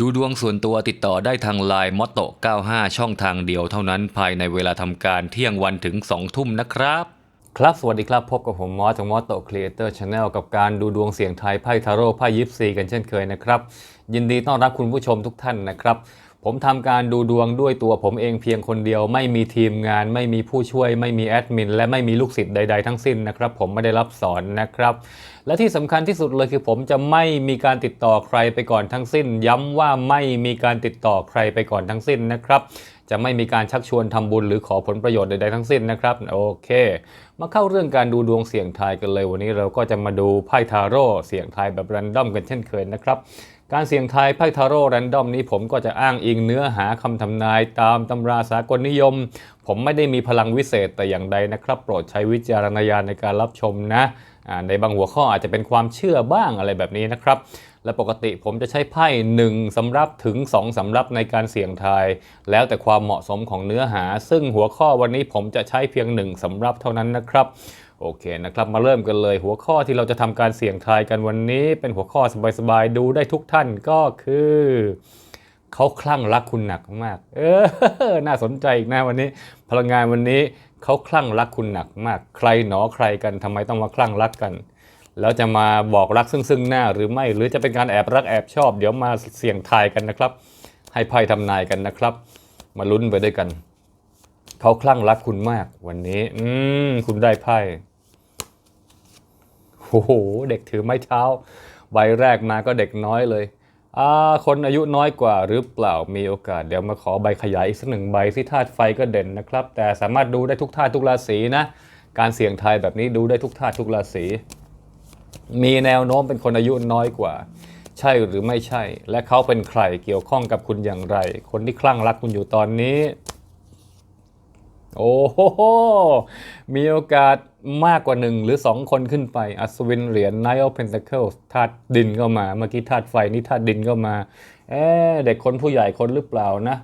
ดูดวงส่วนตัวติดต่อได้ทางไลน์มอตโต95 ช่องทางเดียวเท่านั้นภายในเวลาทำการเที่ยงวันถึง 2 ทุ่มนะครับ ครับสวัสดีครับ พบกับผมมอสจากมอสโตครีเอเตอร์ชาแนลกับการดูดวงเสียงไทยไพ่ทาโร่ไพ่ยิปซีกันเช่นเคยนะครับ ยินดีต้อนรับคุณผู้ชมทุกท่านนะครับ ผมทำการดูดวงด้วยตัวผมเองเพียงคนเดียว ไม่มีทีมงาน ไม่มีผู้ช่วย ไม่มีแอดมิน และไม่มีลูกศิษย์ใด ๆ ทั้งสิ้นนะครับ ผมไม่ได้รับสอนนะครับ และที่สำคัญที่สุดเลยคือผมจะไม่มีการติดต่อใครไปก่อนทั้งสิ้น ย้ำว่าไม่มีการติดต่อใครไปก่อนทั้งสิ้นนะครับจะไม่มีการชักชวนทำบุญหรือขอผลประโยชน์ใดๆทั้งสิ้นนะครับโอเค มาเข้าเรื่องการดูดวงเสี่ยงทายกันเลย วันนี้เราก็จะมาดูไพ่ทาโร่เสี่ยงทายแบบแรนดอมกันเช่นเคยนะครับ การเสี่ยงทายไพ่ทาโร่แรนดอมนี้ผมก็จะอ้างอิงเนื้อหาคำทำนายตามตำราสากลนิยม ผมไม่ได้มีพลังวิเศษแต่อย่างใดนะครับ โปรดใช้วิจารณญาณในการรับชมนะในบางหัวข้ออาจจะเป็นความเชื่อบ้างอะไรแบบนี้นะครับ และปกติผมจะใช้ไพ่1สำรับถึง 2สำรับในการเสี่ยงทาย แล้วแต่ความเหมาะสมของเนื้อหา ซึ่งหัวข้อวันนี้ผมจะใช้เพียง 1สำรับเท่านั้นนะครับ โอเคนะครับมาเริ่มกันเลยหัวข้อที่เราจะทำการเสี่ยงทายกันวันนี้ เป็นหัวข้อสบายๆดูได้ทุกท่านก็คือเขาคลั่งรักคุณหนักมาก เออ น่าสนใจอีกนะวันนี้ พลังงานวันนี้เขาคลั่งรักคุณหนักมาก ใครหนอใครกันทำไมต้องมาคลั่งรักกัน แล้วจะมาบอกรักซึ่งซึ่งหน้าหรือไม่ หรือจะเป็นการแอบรักแอบชอบ เดี๋ยวมาเสี่ยงทายกันนะครับ ให้ไพ่ทำนายกันนะครับ มาลุ้นไปด้วยกัน เขาคลั่งรักคุณมากวันนี้ อืม คุณได้ไพ่โอ้โห เด็กถือไม้เท้า ใบแรกมาก็เด็กน้อยเลยอ่าคนอายุน้อยกว่าหรือเปล่ามีโอกาส เดี๋ยวมาขอใบขยายอีกสักหนึ่งใบที่ธาตุไฟก็เด่นนะครับ แต่สามารถดูได้ทุกธาตุทุกราศีนะ การเสี่ยงทายแบบนี้ดูได้ทุกธาตุทุกราศีมีแนวโน้มเป็นคนอายุน้อยกว่า ใช่หรือไม่ใช่ และเขาเป็นใครเกี่ยวข้องกับคุณอย่างไร คนที่คลั่งรักคุณอยู่ตอนนี้ โอ้โห มีโอกาสมากกว่าหนึ่งหรือ 2 คนขึ้นไป อัศวินเหรียญ Knight of Pentacles ธาตุดินก็มา เมื่อกี้ธาตุไฟนี่ธาตุดินก็มา เอ๊ะเด็กคนผู้ใหญ่คนหรือเปล่านะ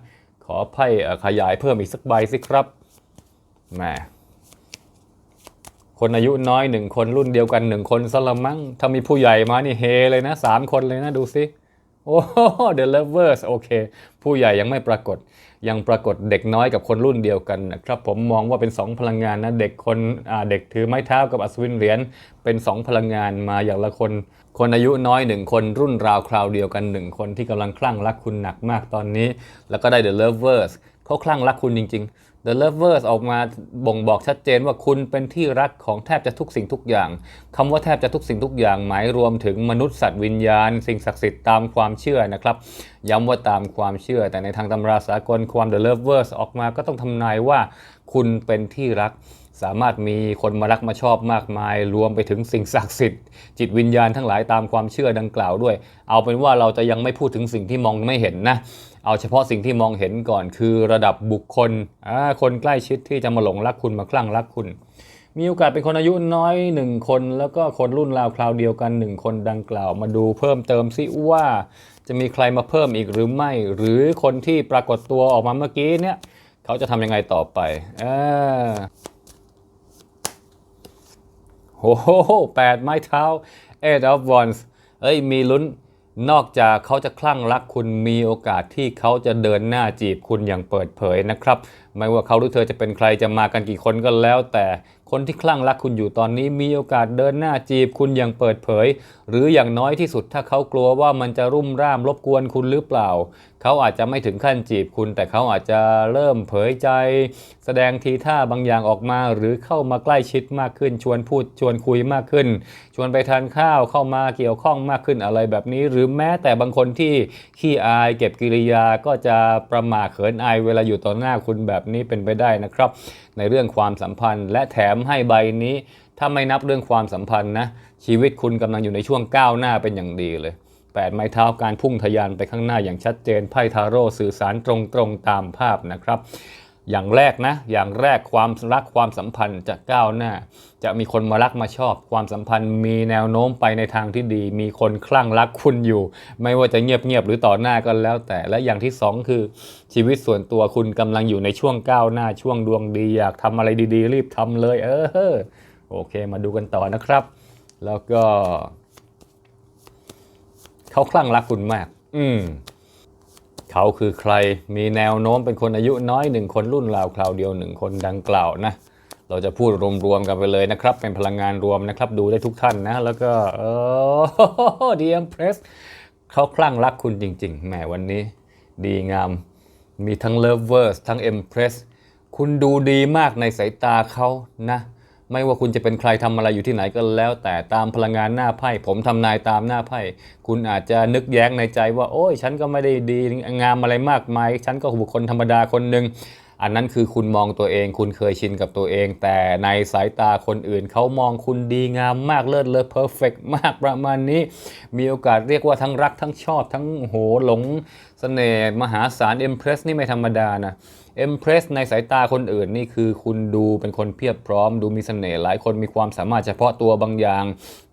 ขอไพ่ขยายเพิ่มอีกสักใบสิครับแหมคนอายุน้อยหนึ่งคนรุ่นเดียวกันหนึ่งคนสละมั้งถ้ามีผู้ใหญ่มานี่เฮเลยนะสามคนเลยนะดูสิโอ้โห The Lovers โอเค ผู้ใหญ่ยังไม่ปรากฏ ยังปรากฏเด็กน้อยกับคนรุ่นเดียวกันนะครับผมมองว่าเป็น 2 พลังงานนะเด็กคนเด็กถือไม้เท้ากับอัศวินเหรียญเป็น 2 พลังงานมาอย่างละคน คนอายุน้อย 1 คนรุ่นราวคราวเดียวกัน 1 คนที่กำลังคลั่งรักคุณหนักมากตอนนี้ แล้วก็ได้ The Lovers เขาคลั่งรักคุณจริง ๆ The Lovers ออกมาบ่งบอกชัดเจนว่าคุณเป็นที่รักของแทบจะทุกสิ่งทุกอย่าง คำว่าแทบจะทุกสิ่งทุกอย่าง หมายรวมถึงมนุษย์สัตว์วิญญาณ สิ่งศักดิ์สิทธิ์ตามความเชื่อนะครับ ย้ำว่าตามความเชื่อ แต่ในทางตำราสากลความ The Lovers ออกมาก็ต้องทำนายว่าคุณเป็นที่รัก สามารถมีคนมารักมาชอบมากมาย รวมไปถึงสิ่งศักดิ์สิทธิ์ จิตวิญญาณทั้งหลายตามความเชื่อดังกล่าวด้วย เอาเป็นว่าเราจะยังไม่พูดถึงสิ่งที่มองไม่เห็นนะ เอาเฉพาะสิ่งที่มองเห็นก่อนคือระดับบุคคล คนใกล้ชิดที่จะมาหลงรักคุณมาคลั่งรักคุณ มีโอกาสเป็นคนอายุน้อยหนึ่งคน แล้วก็คนรุ่นราวคราวเดียวกันหนึ่งคนดังกล่าว มาดูเพิ่มเติมซิว่าจะมีใครมาเพิ่มอีกหรือไม่ หรือคนที่ปรากฏตัวออกมาเมื่อกี้เนี่ย เขาจะทำยังไงต่อไปอโอ้โหแปดไม้เท้า eight of wands เอ้ยมีลุ้น นอกจากเขาจะคลั่งรักคุณมีโอกาสที่เขาจะเดินหน้าจีบคุณอย่างเปิดเผยนะครับ ไม่ว่าเขาหรือเธอจะเป็นใครจะมากันกี่คนก็แล้ว แต่คนที่คลั่งรักคุณอยู่ตอนนี้มีโอกาสเดินหน้าจีบคุณอย่างเปิดเผย หรืออย่างน้อยที่สุดถ้าเขากลัวว่ามันจะรุ่มร่ามรบกวนคุณหรือเปล่า เขาอาจจะไม่ถึงขั้นจีบคุณ แต่เขาอาจจะเริ่มเผยใจ แสดงทีท่าบางอย่างออกมา หรือเข้ามาใกล้ชิดมากขึ้น ชวนพูดชวนคุยมากขึ้น ชวนไปทานข้าวเข้ามาเกี่ยวข้องมากขึ้นอะไรแบบนี้ หรือแม้แต่บางคนที่ขี้อายเก็บกิริยาก็จะประมาเขินอายเวลาอยู่ต่อหน้าคุณแบบนี้เป็นไปได้นะครับ ในเรื่องความสัมพันธ์ และแถมให้ใบนี้ถ้าไม่นับเรื่องความสัมพันธ์นะชีวิตคุณกำลังอยู่ในช่วงก้าวหน้าเป็นอย่างดีเลย แปดไม้เท้าการพุ่งทะยานไปข้างหน้าอย่างชัดเจนไพ่ทาโร่สื่อสารตรงๆตามภาพนะครับ อย่างแรกนะ อย่างแรกความรักความสัมพันธ์จะก้าวหน้า จะมีคนมารักมาชอบ ความสัมพันธ์มีแนวโน้มไปในทางที่ดี มีคนคลั่งรักคุณอยู่ ไม่ว่าจะเงียบๆหรือต่อหน้าก็แล้วแต่และอย่างที่สองคือ ชีวิตส่วนตัวคุณกำลังอยู่ในช่วงก้าวหน้า ช่วงดวงดีอยากทำอะไรดีๆ รีบทำเลย เออโอเค มาดูกันต่อนะครับ แล้วก็ เขาคลั่งรักคุณมาก อืมเขาคือใครมีแนวโน้มเป็นคนอายุน้อยหนึ่งคนรุ่นราวคราวเดียวหนึ่งคนดังกล่าวนะเราจะพูดรวมๆกันไปเลยนะครับ เป็นพลังงานรวมนะครับ ดูได้ทุกท่านนะ แล้วก็เออดีเอ็มเพรสเขาคลั่งรักคุณจริง ๆ แหมวันนี้ ดีงาม มีทั้ง Lovers ทั้ง Empress คุณดูดีมากในสายตาเขานะ ไม่ว่าคุณจะเป็นใครทำอะไรอยู่ที่ไหนก็แล้ว แต่ตามพลังงานหน้าไพ่ผมทำนายตามหน้าไพ่คุณอาจจะนึกแย้งในใจว่า โอ้ยฉันก็ไม่ได้ดีงามอะไรมากมาย ฉันก็บุคคลธรรมดาคนหนึ่งอันนั้นคือคุณมองตัวเอง คุณเคยชินกับตัวเอง แต่ในสายตาคนอื่นเขามองคุณดีงามมากเลิศเลอเพอร์เฟกมากประมาณนี้ มีโอกาสเรียกว่าทั้งรักทั้งชอบ ทั้งโหหลงเสน่ห์มหาศาลเอ็มเพรสนี่ไม่ธรรมดานะ เอ็มเพรสในสายตาคนอื่นนี่คือคุณดูเป็นคนเพียบพร้อม ดูมีเสน่ห์หลายคนมีความสามารถเฉพาะตัวบางอย่าง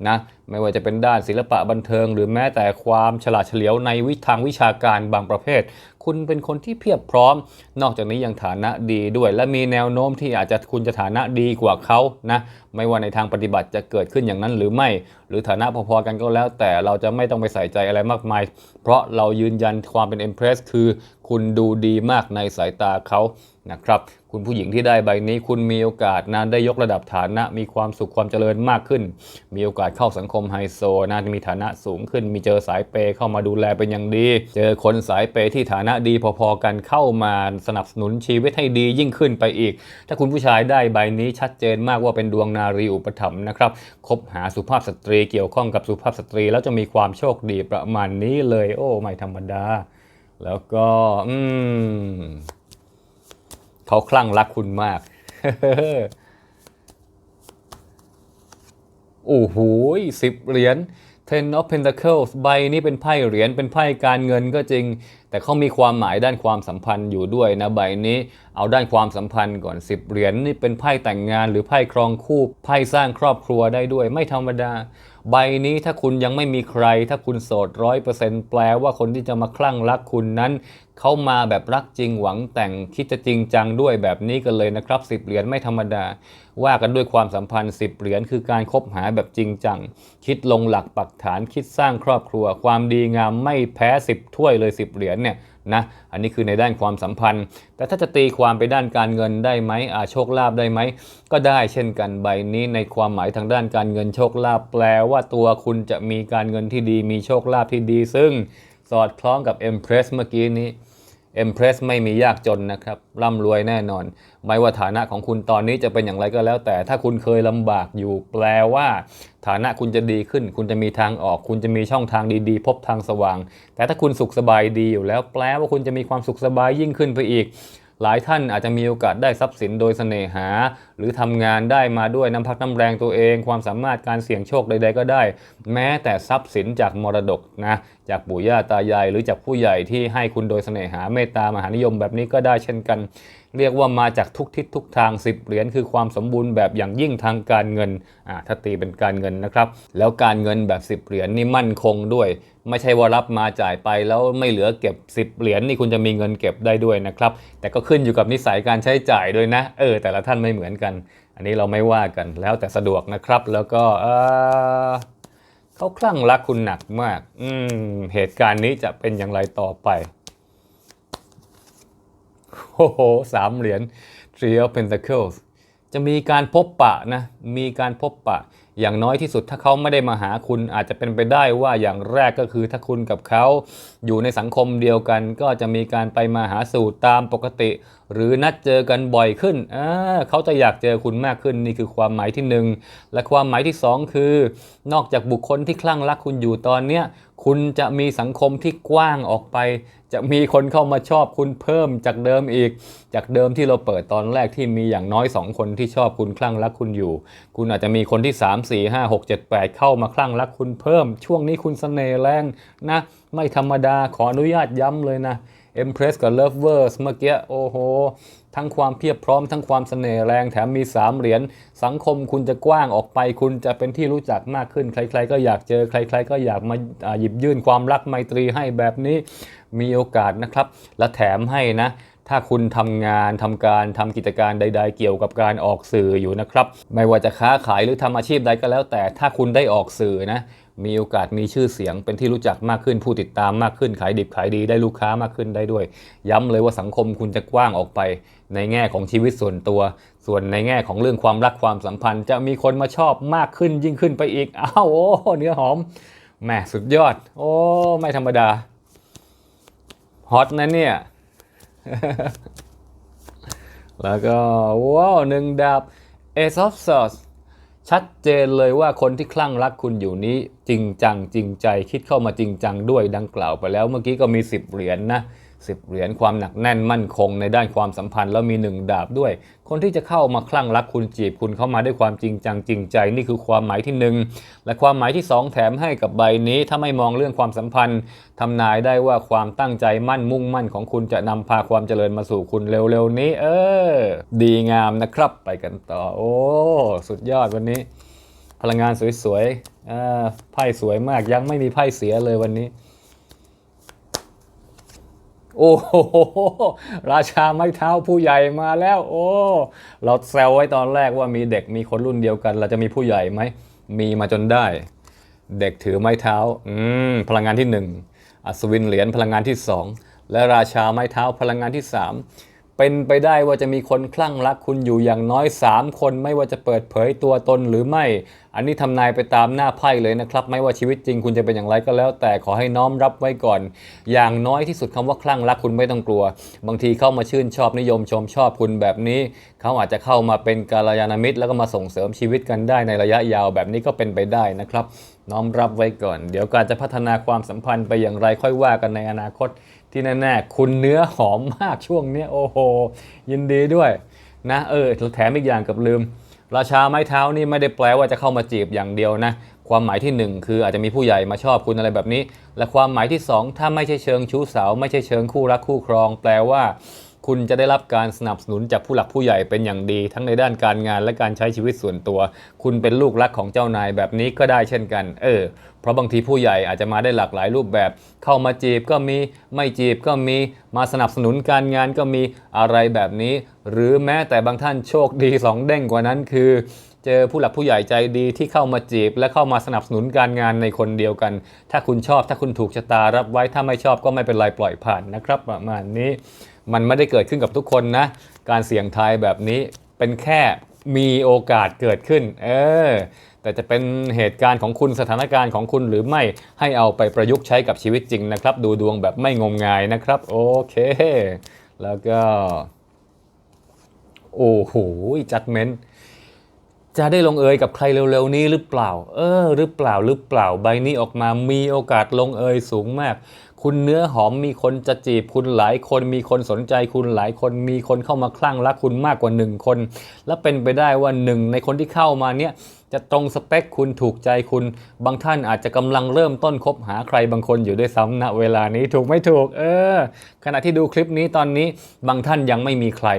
นะ ไม่ว่าจะเป็นด้านศิลปะบันเทิง หรือแม้แต่ความฉลาดเฉลียวในวิทางวิชาการบางประเภท คุณเป็นคนที่เพียบพร้อม นอกจากนี้ยังฐานะดีด้วย และมีแนวโน้มที่อาจจะคุณจะฐานะดีกว่าเขานะไม่ว่าในทางปฏิบัติจะเกิดขึ้นอย่างนั้นหรือไม่ หรือฐานะพอๆกันก็แล้ว แต่เราจะไม่ต้องไปใส่ใจอะไรมากมาย เพราะเรายืนยันความเป็นเอ็มเพรสคือ คุณดูดีมากในสายตาเขา นะครับคุณผู้หญิงที่ได้ใบนี้คุณมีโอกาสนะได้ยกระดับฐานะ มีความสุขความเจริญมากขึ้น มีโอกาสเข้าสังคมไฮโซนะมีฐานะสูงขึ้น มีเจอสายเปย์เข้ามาดูแลเป็นอย่างดี เจอคนสายเปย์ที่ฐานะดีพอๆกันเข้ามาสนับสนุนชีวิตให้ดียิ่งขึ้นไปอีก ถ้าคุณผู้ชายได้ใบนี้ชัดเจนมากว่าเป็นดวงนารีอุปถัมภ์นะครับคบหาสุภาพสตรีเกี่ยวข้องกับสุภาพสตรี แล้วจะมีความโชคดีประมาณนี้เลย โอ้ไม่ธรรมดา แล้วก็ อืม เขาคลั่งรักคุณมาก โอ้โหสิบเหรียญ Ten of Pentacles ใบนี้เป็นไพ่เหรียญ เป็นไพ่การเงินก็จริงแต่เขามีความหมายด้านความสัมพันธ์อยู่ด้วยนะใบนี้เอาด้านความสัมพันธ์ก่อน 10 เหรียญนี่เป็นไพ่แต่งงานหรือไพ่ครองคู่ไพ่สร้างครอบครัวได้ด้วย ไม่ธรรมดา ใบนี้ถ้าคุณยังไม่มีใคร ถ้าคุณโสดร้อยเปอร์เซ็นต์แปลว่าคนที่จะมาคลั่งรักคุณนั้น เขามาแบบรักจริงหวังแต่งคิดจะจริงจังด้วยแบบนี้กันเลยนะครับสิบเหรียญไม่ธรรมดา ว่ากันด้วยความสัมพันธ์สิบเหรียญคือการคบหาแบบจริงจัง คิดลงหลักปักฐานคิดสร้างครอบครัว ความดีงามไม่แพ้สิบถ้วยเลยสิบเหรียญเนี่ยนะอันนี้คือในด้านความสัมพันธ์ แต่ถ้าจะตีความไปด้านการเงินได้ไหมอาโชคลาภได้ไหม ก็ได้เช่นกันใบนี้ในความหมายทางด้านการเงินโชคลาภแปลว่าตัวคุณจะมีการเงินที่ดี มีโชคลาภที่ดี ซึ่งสอดคล้องกับ Empress เมื่อกี้นี้ เอ็มเพรสไม่มียากจนนะครับ ร่ำรวยแน่นอน ไม่ว่าฐานะของคุณตอนนี้จะเป็นอย่างไรก็แล้ว แต่ถ้าคุณเคยลำบากอยู่แปลว่า ฐานะคุณจะดีขึ้น คุณจะมีทางออก คุณจะมีช่องทางดีๆ พบทางสว่าง แต่ถ้าคุณสุขสบายดีอยู่แล้วแปลว่าคุณจะมีความสุขสบายยิ่งขึ้นไปอีก หลายท่านอาจจะมีโอกาสได้ทรัพย์สินโดยเสน่หา หรือทำงานได้มาด้วยน้ำพักน้ำแรงตัวเอง ความสามารถการเสี่ยงโชคใด ๆ ก็ได้ แม้แต่ทรัพย์สินจากมรดกนะ จากปู่ย่าตายาย หรือจากผู้ใหญ่ที่ให้คุณโดยเสน่หาเมตตามหานิยมแบบนี้ก็ได้เช่นกัน เรียกว่ามาจากทุกทิศทุกทาง 10 เหรียญคือความสมบูรณ์แบบอย่างยิ่งทางการเงินอ่าถ้าตีเป็นการเงินนะครับ แล้วการเงินแบบ 10 เหรียญนี่มั่นคงด้วย ไม่ใช่ว่ารับมาจ่ายไปแล้วไม่เหลือเก็บ 10 เหรียญนี่คุณจะมีเงินเก็บได้ด้วยนะครับ แต่ก็ขึ้นอยู่กับนิสัยการใช้จ่ายด้วยนะ เออ แต่ละท่านไม่เหมือนกัน อันนี้เราไม่ว่ากันแล้วแต่สะดวกนะครับ แล้วก็เออ เขาคลั่งรักคุณหนักมาก อืม เหตุการณ์นี้จะเป็นอย่างไรต่อไปโอ้โหสามเหรียญ Three of Pentacles จะมีการพบปะนะ มีการพบปะ อย่างน้อยที่สุดถ้าเขาไม่ได้มาหาคุณอาจจะเป็นไปได้ว่าอย่างแรกก็คือถ้าคุณกับเขาอยู่ในสังคมเดียวกัน ก็จะมีการไปมาหาสู่ตามปกติ หรือนัดเจอกันบ่อยขึ้นเขาจะอยากเจอคุณมากขึ้นนี่คือความหมายที่หนึ่งและความหมายที่สองคือ นอกจากบุคคลที่คลั่งรักคุณอยู่ตอนเนี้ยคุณจะมีสังคมที่กว้างออกไป จะมีคนเข้ามาชอบคุณเพิ่มจากเดิมอีก จากเดิมที่เราเปิดตอนแรกที่มีอย่างน้อย 2 คนที่ชอบคุณคลั่งรักคุณอยู่ คุณอาจจะมีคนที่ 3 4 5 6 7 8 เข้ามาคลั่งรักคุณเพิ่ม ช่วงนี้คุณเสน่ห์แรงนะ ไม่ธรรมดาขออนุญาตย้ำเลยนะ Empress กับ Lovers เมื่อกี้โอ้โห ทั้งความเพียบพร้อมทั้งความเสน่ห์แรงแถมมี 3 เหรียญสังคมคุณจะกว้างออกไป คุณจะเป็นที่รู้จักมากขึ้น ใคร ๆ ก็อยากเจอใคร ๆ ก็อยากมาอ่าหยิบยื่นความรักไมตรีให้แบบนี้มีโอกาสนะครับ และแถมให้นะถ้าคุณทำงานทำการทำกิจการใด ๆ เกี่ยวกับการออกสื่ออยู่นะครับ ไม่ว่าจะค้าขายหรือทำอาชีพใดก็แล้วแต่ถ้าคุณได้ออกสื่อนะ มีโอกาสมีชื่อเสียงเป็นที่รู้จักมากขึ้นผู้ติดตามมากขึ้นขายดิบขายดีได้ลูกค้ามากขึ้นได้ด้วย ย้ำเลยว่าสังคมคุณจะกว้างออกไป ในแง่ของชีวิตส่วนตัว ส่วนในแง่ของเรื่องความรักความสัมพันธ์ จะมีคนมาชอบมากขึ้นยิ่งขึ้นไปอีกอ้าวโอ้เนื้อหอมแหมสุดยอด โอ้ไม่ธรรมดาฮอตนะเนี่ยแล้วก็ว้าวหนึ่งดาบ Ace of Swords ชัดเจนเลยว่าคนที่คลั่งรักคุณอยู่นี้จริงจังจริงใจคิดเข้ามาจริงจังด้วยดังกล่าวไปแล้ว เมื่อกี้ก็มี 10 เหรียญนนะ 10 เหรียญความหนักแน่นมั่นคงในด้านความสัมพันธ์แล้วมี 1 ดาบด้วย คนที่จะเข้ามาคลั่งรักคุณจีบคุณเข้ามาด้วยความจริงจังจริงใจนี่คือความหมายที่ 1 และความหมายที่ 2 แถมให้กับใบนี้ถ้าไม่มองเรื่องความสัมพันธ์ทำนายได้ว่าความตั้งใจมั่นมุ่งมั่นของคุณจะนำพาความเจริญมาสู่คุณเร็วๆนี้ เออ ดีงามนะครับ ไปกันต่อ โอ้สุดยอดวันนี้ พลังงานสวยๆไพ่สวยมากยังไม่มีไพ่เสียเลยวันนี้ โอ้โหราชาไม้เท้าผู้ใหญ่มาแล้ว โอ้ เราแซวไว้ตอนแรกว่ามีเด็กมีคนรุ่นเดียวกัน เราจะมีผู้ใหญ่ไหม มีมาจนได้ เด็กถือไม้เท้า อืม พลังงานที่หนึ่งอัศวินเหรียญพลังงานที่สองและราชาไม้เท้าพลังงานที่สาม เป็นไปได้ว่าจะมีคนคลั่งรักคุณอยู่อย่างน้อย 3 คนไม่ว่าจะเปิดเผยตัวตนหรือไม่ อันนี้ทำนายไปตามหน้าไพ่เลยนะครับ ไม่ว่าชีวิตจริงคุณจะเป็นอย่างไรก็แล้ว แต่ขอให้น้อมรับไว้ก่อน อย่างน้อยที่สุดคำว่าคลั่งรักคุณไม่ต้องกลัว บางทีเข้ามาชื่นชอบนิยมชมชอบคุณแบบนี้ เขาอาจจะเข้ามาเป็นกาลยานามิตร แล้วก็มาส่งเสริมชีวิตกันได้ในระยะยาวแบบนี้ก็เป็นไปได้นะครับ น้อมรับไว้ก่อน เดี๋ยวการจะพัฒนาความสัมพันธ์ไปอย่างไรค่อยว่ากันในอนาคต ที่แน่ๆคุณเนื้อหอมมากช่วงนี้โอ้โห ยินดีด้วยนะเออแถมอีกอย่างกับลืม ราชาไม้เท้านี่ไม่ได้แปลว่าจะเข้ามาจีบอย่างเดียวนะ ความหมายที่หนึ่งคืออาจจะมีผู้ใหญ่มาชอบคุณอะไรแบบนี้ และความหมายที่สองถ้าไม่ใช่เชิงชู้สาว ไม่ใช่เชิงคู่รักคู่ครอง แปลว่า คุณจะได้รับการสนับสนุนจากผู้หลักผู้ใหญ่เป็นอย่างดี ทั้งในด้านการงานและการใช้ชีวิตส่วนตัว คุณเป็นลูกรักของเจ้านายแบบนี้ก็ได้เช่นกัน เออ เพราะบางทีผู้ใหญ่อาจจะมาได้หลากหลายรูปแบบ เข้ามาจีบก็มีไม่จีบก็มีมาสนับสนุนการงานก็มีอะไรแบบนี้ หรือแม้แต่บางท่านโชคดีสองเด้งกว่านั้นคือเจอผู้หลักผู้ใหญ่ใจดีที่เข้ามาจีบ และเข้ามาสนับสนุนการงานในคนเดียวกัน ถ้าคุณชอบถ้าคุณถูกชะตารับไว้ถ้าไม่ชอบก็ไม่เป็นไรปล่อยผ่านนะครับ ประมาณนี้ มันไม่ได้เกิดขึ้นกับทุกคนนะ การเสี่ยงทายแบบนี้เป็นแค่มีโอกาสเกิดขึ้น เออ แต่จะเป็นเหตุการณ์ของคุณสถานการณ์ของคุณหรือไม่ให้เอาไปประยุกต์ใช้กับชีวิตจริงนะครับ ดูดวงแบบไม่งมงายนะครับ โอเค แล้วก็ โอ้โหจัดเมนต์จะได้ลงเอยกับใครเร็วๆนี้หรือเปล่า เออ หรือเปล่าหรือเปล่าใบนี้ออกมามีโอกาสลงเอยสูงมาก คุณเนื้อหอมมีคนจะจีบคุณหลายคนมีคนสนใจคุณหลายคนมีคนเข้ามาคลั่งรักคุณมากกว่าหนึ่งคน และเป็นไปได้ว่าหนึ่งในคนที่เข้ามาเนี่ยจะตรงสเปคคุณถูกใจคุณ บางท่านอาจจะกำลังเริ่มต้นคบหาใครบางคนอยู่ด้วยซ้ำณเวลานี้ถูกไม่ถูก เออ ขณะที่ดูคลิปนี้ตอนนี้บางท่านยังไม่มีใคร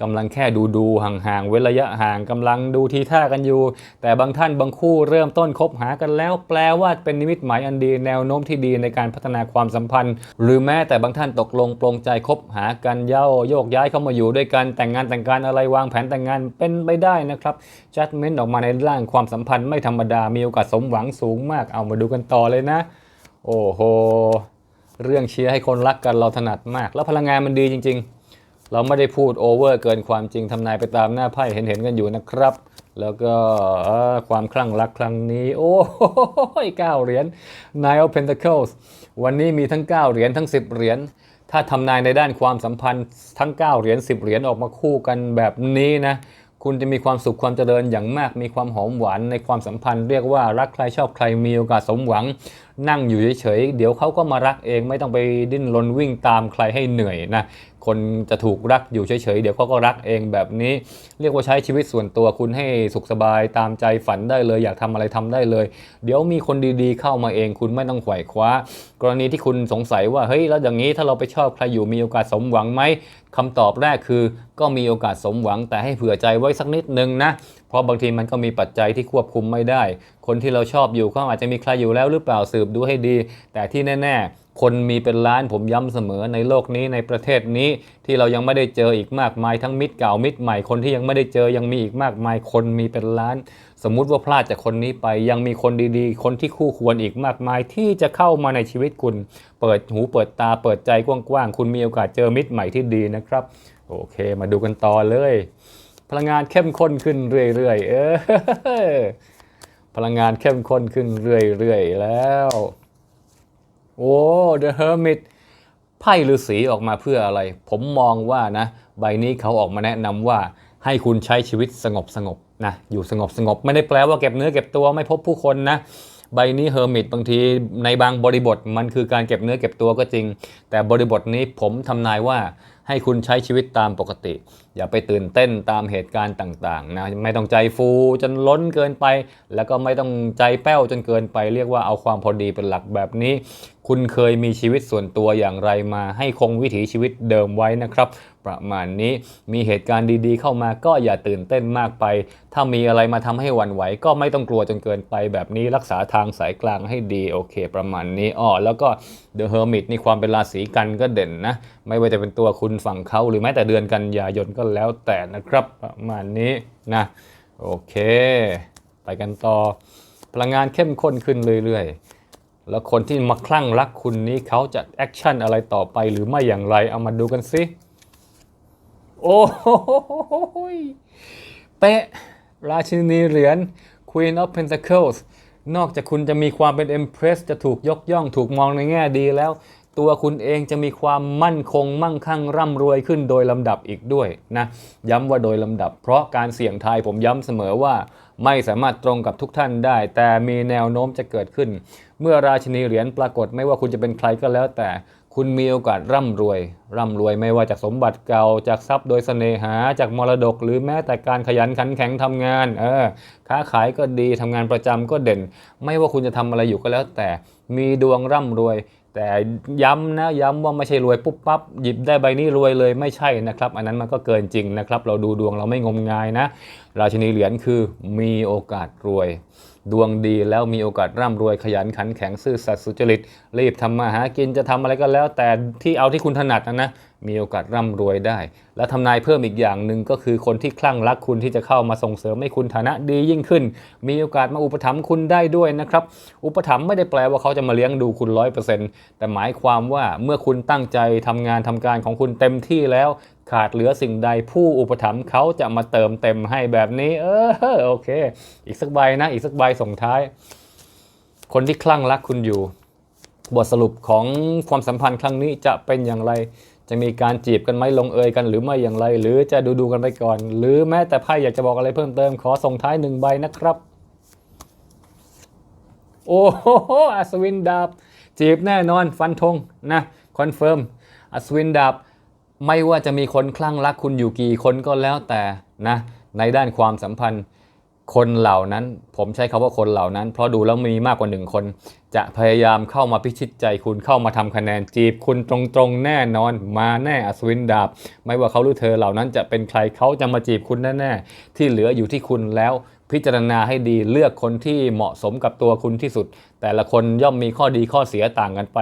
กำลังแค่ดูดูๆห่างๆเว้นระยะห่างกำลังดูทีท่ากันอยู่ แต่บางท่านบางคู่เริ่มต้นคบหากันแล้ว แปลว่าเป็นนิมิตหมายอันดีแนวโน้มที่ดีในการพัฒนาความสัมพันธ์ หรือแม้แต่บางท่านตกลงปลงใจคบหากันเย้าโยกย้ายเข้ามาอยู่ด้วยกันแต่งงานแต่งการอะไรวางแผนแต่งงานเป็นไปได้นะครับจัดเม้นต์ออกมาในร่างความสัมพันธ์ไม่ธรรมดามีโอกาสสมหวังสูงมากเอามาดูกันต่อเลยนะ โอ้โหเรื่องเชียร์ให้คนรักกันเราถนัดมาก แล้วพลังงานมันดีจริง ๆ เราไม่ได้พูดโอเวอร์เกินความจริงทำนายไปตามหน้าไพ่เห็นๆกันอยู่นะครับ แล้วก็ความคลั่งรักครั้งนี้ โอ้ยเก้าเหรียญ Nine of Pentacles วันนี้มีทั้ง 9 เหรียญทั้ง 10 เหรียญถ้าทำนายในด้านความสัมพันธ์ทั้ง 9 เหรียญ10 เหรียญออกมาคู่กันแบบนี้นะคุณจะมีความสุขความเจริญอย่างมาก มีความหอมหวานในความสัมพันธ์เรียกว่ารักใครชอบใครมีโอกาสสมหวัง นั่งอยู่เฉยๆ เดี๋ยวเขาก็มารักเองไม่ต้องไปดิ้นรนวิ่งตามใครให้เหนื่อยนะคนจะถูกรักอยู่เฉยๆ เดี๋ยวเขาก็รักเองแบบนี้ เรียกว่าใช้ชีวิตส่วนตัวคุณให้สุขสบายตามใจฝันได้เลย อยากทำอะไรทำได้เลย เดี๋ยวมีคนดีๆเข้ามาเอง คุณไม่ต้องขว่คว้า กรณีที่คุณสงสัยว่าเฮ้ยแล้วอย่างนี้ถ้าเราไปชอบใครอยู่มีโอกาสสมหวังไหมคำตอบแรกคือ ก็มีโอกาสสมหวังแต่ให้เผื่อใจไว้สักนิดนึงนะ ราะบางทีมันก็มีปัจจัยที่ควบคุมไม่ได้ คนที่เราชอบอยู่เขาอาจจะมีใครอยู่แล้วหรือเปล่าสืบดูให้ดี แต่ที่แน่ ๆคนมีเป็นล้านผมย้ำเสมอในโลกนี้ในประเทศนี้ที่เรายังไม่ได้เจออีกมากมายทั้งมิตรเก่ามิตรใหม่คนที่ยังไม่ได้เจอยังมีอีกมากมายคนมีเป็นล้าน สมมุติว่าพลาดจากคนนี้ไปยังมีคนดีๆ คนที่คู่ควรอีกมากมายที่จะเข้ามาในชีวิตคุณ เปิดหูเปิดตาเปิดใจกว้างๆคุณมีโอกาสเจอมิตรใหม่ที่ดีนะครับ โอเค มาดูกันต่อเลย พลังงานเข้มข้นขึ้นเรื่อยๆ เออ พลังงานเข้มข้นขึ้นเรื่อยๆ แล้ว โอ้ The Hermit ไพ่ฤาษีออกมาเพื่ออะไร ผมมองว่านะ ใบนี้เขาออกมาแนะนำว่าให้คุณใช้ชีวิตสงบสงบๆนะ อยู่สงบสงบๆไม่ได้แปลว่าเก็บเนื้อเก็บตัวไม่พบผู้คนนะ ใบนี้เฮอร์มิตบางทีในบางบริบทมันคือการเก็บเนื้อเก็บตัวก็จริง แต่บริบทนี้ผมทำนายว่าให้คุณใช้ชีวิตตามปกติ อย่าไปตื่นเต้นตามเหตุการณ์ต่างๆนะไม่ต้องใจฟูจนล้นเกินไป แล้วก็ไม่ต้องใจแป้วจนเกินไป เรียกว่าเอาความพอดีเป็นหลักแบบนี้ คุณเคยมีชีวิตส่วนตัวอย่างไรมา ให้คงวิถีชีวิตเดิมไว้นะครับ ประมาณนี้มีเหตุการณ์ดีๆ เข้ามาก็อย่าตื่นเต้นมากไป ถ้ามีอะไรมาทำให้หวั่นไหว ก็ไม่ต้องกลัวจนเกินไปแบบนี้รักษาทางสายกลางให้ดีโอเค ประมาณนี้อ้อแล้วก็ The Hermit นี่ความเป็นราศีกันก็เด่นนะไม่ว่าจะเป็นตัวคุณฝั่งเขาหรือแม้แต่เดือนกันยายนก็แล้วแต่นะครับประมาณนี้นะ โอเค ไปกันต่อ พลังงานเข้มข้นขึ้นเรื่อยๆ แล้วคนที่มาคลั่งรักคุณนี้เขาจะแอคชั่นอะไรต่อไปหรือไม่อย่างไรเอามาดูกันสิโอ้โหยเป๊ะราชินีเหรียญ Queen of Pentacles นอกจากคุณจะมีความเป็น Empress จะถูกยกย่องถูกมองในแง่ดีแล้ว ตัวคุณเองจะมีความมั่นคงมั่งคั่งร่ำรวยขึ้นโดยลำดับอีกด้วยนะย้ำว่าโดยลำดับ เพราะการเสี่ยงทายผมย้ำเสมอว่าไม่สามารถตรงกับทุกท่านได้ แต่มีแนวโน้มจะเกิดขึ้น เมื่อราชินีเหรียญปรากฏไม่ว่าคุณจะเป็นใครก็แล้วแต่คุณมีโอกาสร่ำรวย ร่ำรวยไม่ว่าจากสมบัติเก่า จากทรัพย์โดยเสน่หา จากมรดก หรือแม้แต่การขยันขันแข็งทำงาน เออ ค้าขายก็ดี ทำงานประจำก็เด่น ไม่ว่าคุณจะทำอะไรอยู่ก็แล้วแต่ มีดวงร่ำรวย แต่ย้ำนะย้ำว่าไม่ใช่รวยปุ๊บปั๊บหยิบได้ใบนี้รวยเลยไม่ใช่นะครับ อันนั้นมันก็เกินจริงนะครับ เราดูดวงเราไม่งมงายนะ ราชินีเหรียญคือมีโอกาสรวย ดวงดีแล้วมีโอกาสร่ำรวยขยันขันแข็งซื่อสัตย์สุจริต รีบทำมาหากินจะทำอะไรก็แล้ว แต่ที่เอาที่คุณถนัดนะนะมีโอกาสร่ำรวยได้ และทำนายเพิ่มอีกอย่างหนึ่งก็คือคนที่คลั่งรักคุณที่จะเข้ามาส่งเสริมให้คุณฐานะดียิ่งขึ้น มีโอกาสมาอุปถัมภ์คุณได้ด้วยนะครับ อุปถัมภ์ไม่ได้แปลว่าเขาจะมาเลี้ยงดูคุณร้อยเปอร์เซ็นต์แต่หมายความว่าเมื่อคุณตั้งใจทำงานทำการของคุณเต็มที่แล้ว ขาดเหลือสิ่งใดผู้อุปถัมภ์เขาจะมาเติมเต็มให้แบบนี้ เออโอเค อีกสักใบนะ อีกสักใบส่งท้าย คนที่คลั่งรักคุณอยู่ บทสรุปของความสัมพันธ์ครั้งนี้จะเป็นอย่างไร จะมีการจีบกันไหมลงเอยกันหรือไม่อย่างไร หรือจะดูดูกันไปก่อน หรือแม้แต่ไพ่อยากจะบอกอะไรเพิ่มเติม ขอส่งท้ายหนึ่งใบนะครับ โอ้โหอัศวินดาบ จีบแน่นอนฟันธงนะคอนเฟิร์มอัศวินดาบ ไม่ว่าจะมีคนคลั่งรักคุณอยู่กี่คนก็แล้วแต่นะในด้านความสัมพันธ์คนเหล่านั้น ผมใช้คาว่าคนเหล่านั้น เพราะดูแล้วมีมากกว่าหนึ่งคน จะพยายามเข้ามาพิชิตใจคุณเข้ามาทำคะแนนจีบ คุณตรงๆแน่นอน มาแน่อัศวินดาบ ไม่ว่าเขาหรือเธอเหล่านั้นจะเป็นใครเขาจะมาจีบคุณแน่ๆที่เหลืออยู่ที่คุณแล้วพิจารณาให้ดีเลือกคนที่เหมาะสมกับตัวคุณที่สุด แต่ละคนย่อมมีข้อดีข้อเสียต่างกันไป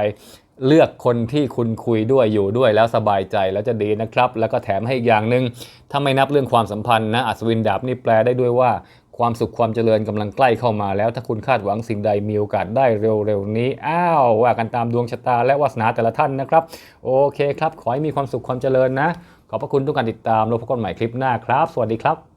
เลือกคนที่คุณคุยด้วยอยู่ด้วยแล้วสบายใจแล้วจะดีนะครับ แล้วก็แถมให้อีกอย่างหนึ่งถ้าไม่นับเรื่องความสัมพันธ์นะอัศวินดาบนี่แปลได้ด้วยว่าความสุขความเจริญกำลังใกล้เข้ามาแล้ว ถ้าคุณคาดหวังสิ่งใดมีโอกาสได้เร็วๆนี้ อ้าวว่ากันตามดวงชะตาและวาสนาแต่ละท่านนะครับ โอเคครับ ขอให้มีความสุขความเจริญนะ ขอบพระคุณทุกการติดตามแล้วพบกันใหม่คลิปหน้าครับ สวัสดีครับ